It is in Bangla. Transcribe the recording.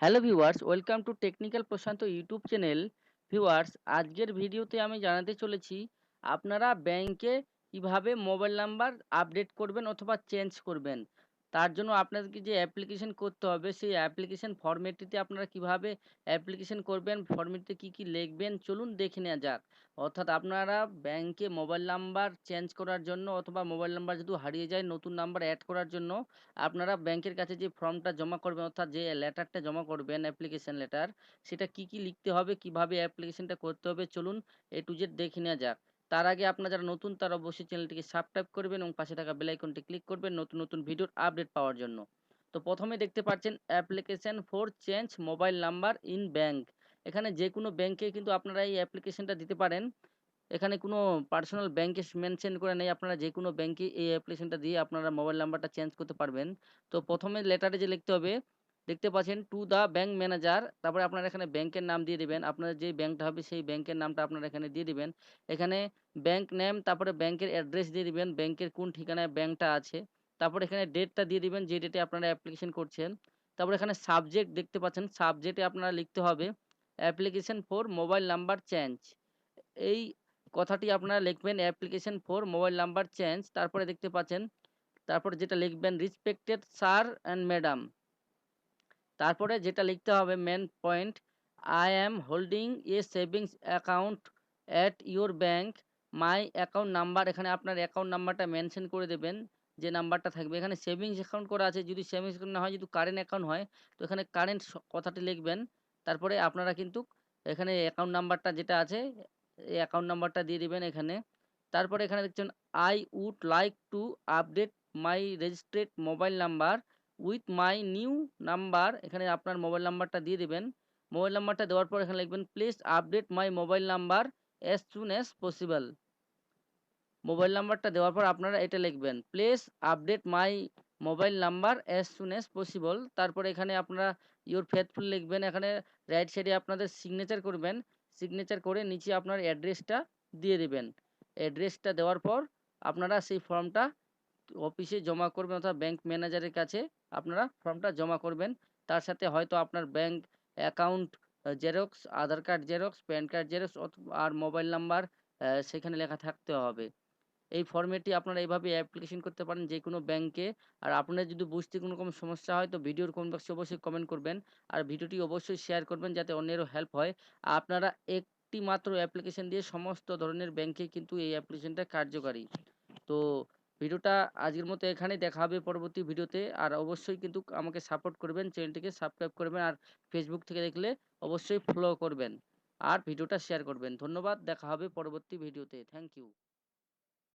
Hello viewers, welcome to technical Prashant YouTube channel. Viewers, আজকের ভিডিওতে আমি জানাতে চলেছি, আপনারা ব্যাংকে কীভাবে মোবাইল নাম্বার আপডেট করবেন অথবা চেঞ্জ করবেন। তার জন্য আপনাদেরকে যে অ্যাপ্লিকেশন করতে হবে, সেই অ্যাপ্লিকেশন ফরম্যাটটিতে আপনারা কীভাবে অ্যাপ্লিকেশন করবেন ফরম্যাটে কি কি লিখবেন, চলুন দেখে নেওয়া যাক। অর্থাৎ আপনারা ব্যাংকে মোবাইল নাম্বার চেঞ্জ করার জন্য অথবা মোবাইল নাম্বার যদি হারিয়ে যায়, নতুন নাম্বার অ্যাড করার জন্য আপনারা ব্যাংকের কাছে যে ফর্মটা জমা করবেন, অর্থাৎ যে লেটারটা জমা করবেন অ্যাপ্লিকেশন লেটার সেটা কি কি লিখতে হবে, কীভাবে অ্যাপ্লিকেশনটা করতে হবে, চলুন এ টু জেড দেখে নেওয়া যাক। তার আগে আপনারা যারা নতুন তারা অবশ্যই চ্যানেলটিকে সাবস্ক্রাইব করবেন এবং পাশে থাকা বেল আইকনটি ক্লিক করবেন নতুন নতুন ভিডিওর আপডেট পাওয়ার জন্য। তো প্রথমে দেখতে পাচ্ছেন application for change mobile number in bank এখানে যে কোনো ব্যাংকে কিন্তু আপনারা এই অ্যাপ্লিকেশনটা দিতে পারেন। এখানে কোনো পার্সোনাল ব্যাংকে মেনশন করে নেই আপনারা যে কোনো ব্যাংকে এই অ্যাপ্লিকেশনটা দিয়ে আপনারা মোবাইল নাম্বারটা চেঞ্জ করতে পারবেন। তো প্রথমে লেটারে যে লিখতে হবে দেখতে পাচ্ছেন টু দ্য ব্যাংক ম্যানেজার তারপরে আপনারা এখানে ব্যাংকের নাম দিয়ে দিবেন। আপনার যে ব্যাংকটা হবে, সেই ব্যাংকের নামটা আপনারা এখানে দিয়ে দিবেন। এখানে ব্যাংক নেম তারপরে ব্যাংকের অ্যাড্রেস দিয়ে দিবেন ব্যাংকের কোন ঠিকানায় ব্যাংকটা আছে। তারপর এখানে ডেটটা দিয়ে দিবেন, যে ডেটে আপনারা অ্যাপ্লিকেশন করছেন। তারপর এখানে সাবজেক্ট দেখতে পাচ্ছেন সাবজেক্টে আপনারা লিখতে হবে application for mobile number change এই কথাটি আপনারা লিখবেন application for mobile number change তারপরে দেখতে পাচ্ছেন, তারপরে যেটা লিখবেন রিসপেক্টেড স্যার অ্যান্ড ম্যাডাম তারপরে যেটা লিখতে হবে main point I am holding a savings account at your bank my account number এখানে আপনার অ্যাকাউন্ট নাম্বারটা মেনশন করে দেবেন, যে নাম্বারটা থাকবে। এখানে সেভিংস অ্যাকাউন্ট করা আছে, যদি সেভিংস অ্যাকাউন্ট না হয়, যদি কারেন্ট অ্যাকাউন্ট হয়, তো এখানে কারেন্ট কথাটি লিখবেন। তারপরে আপনারা কিন্তু এখানে অ্যাকাউন্ট নাম্বারটা যেটা আছে এই অ্যাকাউন্ট নাম্বারটা দিয়ে দিবেন এখানে। তারপরে এখানে দেখছেন I would like to update my registered mobile number with my new number, এখানে আপনার মোবাইল নাম্বারটা দিয়ে দেবেন। মোবাইল নাম্বারটা দেওয়ার পর এখানে লিখবেন, please update my mobile number as soon as possible mobile নাম্বারটা দেওয়ার পর আপনারা এটা লিখবেন, please update my mobile number as soon as possible তারপরে এখানে আপনারা ইউর ফেথফুল লিখবেন, এখানে রাইট সাইডে আপনাদের সিগনেচার করবেন। সিগনেচার করে নিচে আপনার অ্যাড্রেসটা দিয়ে দেবেন। অ্যাড্রেসটা দেওয়ার পর আপনারা সেই ফর্মটা অফিসে জমা করবেন অর্থাৎ ব্যাংক ম্যানেজারের কাছে আপনারা ফর্মটা জমা করবেন। তার সাথে হয়তো আপনার bank account xerox Aadhaar card xerox PAN card xerox আর মোবাইল নাম্বার সেখানে লেখা থাকতে হবে। এই ফর্মেটটি আপনারা এইভাবে অ্যাপ্লিকেশন করতে পারেন যে কোনো ব্যাংকে আর আপনার যদি বুঝতে কোনো রকম সমস্যা হয় তো ভিডিওর কমেন্ট বক্সে অবশ্যই কমেন্ট করবেন। আর ভিডিওটি অবশ্যই শেয়ার করবেন যাতে অন্যেরও হেল্প হয়। আপনারা একটি মাত্র অ্যাপ্লিকেশন দিয়ে সমস্ত ধরনের ব্যাংকে কিন্তু এই অ্যাপ্লিকেশনটা কার্যকারী। তো ভিডিওটা আজকের মতো এখানে দেখা হবে পরবর্তী ভিডিওতে। আর অবশ্যই কিন্তু আমাকে সাপোর্ট করবেন, চ্যানেলটিকে সাবস্ক্রাইব করবেন আর ফেসবুক থেকে দেখলে অবশ্যই ফলো করবেন। আর ভিডিওটা শেয়ার করবেন। ধন্যবাদ, দেখা হবে পরবর্তী ভিডিওতে। Thank you